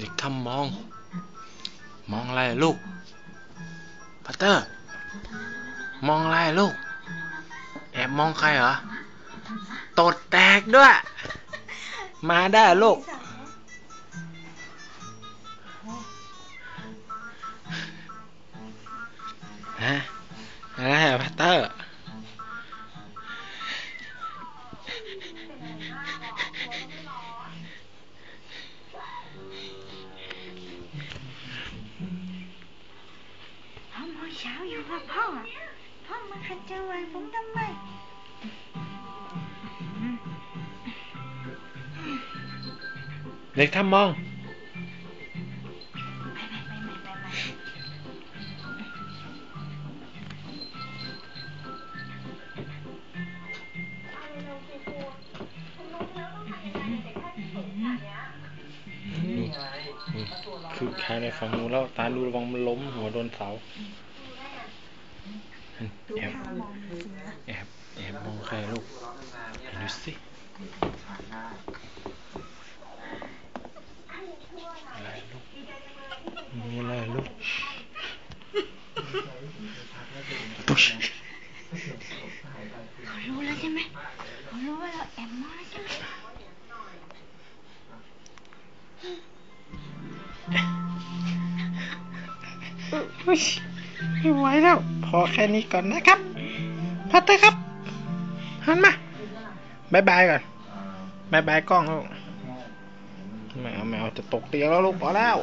เด็กทำมอง มองอะไรลูกพัตเตอร์ มองอะไรลูก แอบมองใครเหรอ ตดแตกด้วย มาได้ลูก ฮะอะไรอะพัตเตอร์ เมื่อเช้าอยู่กับพ่ออะพ่อมาขัดจังหวะผมทำไมเด็กทำมองไม่ไม่ไม่ไม่ไม่ไม่นี่นี่คือใครในฝั่งนู้นแล้วตาดูระวังมันล้มหัวโดนเสา แอบแอบแอบมองใครลูกไหนดูสิอะไรลูกมีอะไรลูกตุ๊ชเขารู้แล้วใช่ไหมเขารู้ว่าเราแอบมองแล้วใช่ไหมอุ๊ยไม่ไหวแล้ว พอแค่นี้ก่อนนะครับพัตเตอร์ครับหันมาบายบายก่อนบายบายกล้องลูกไม่เอาไม่เอาจะตกเตียงแล้วลูกพอแล้ว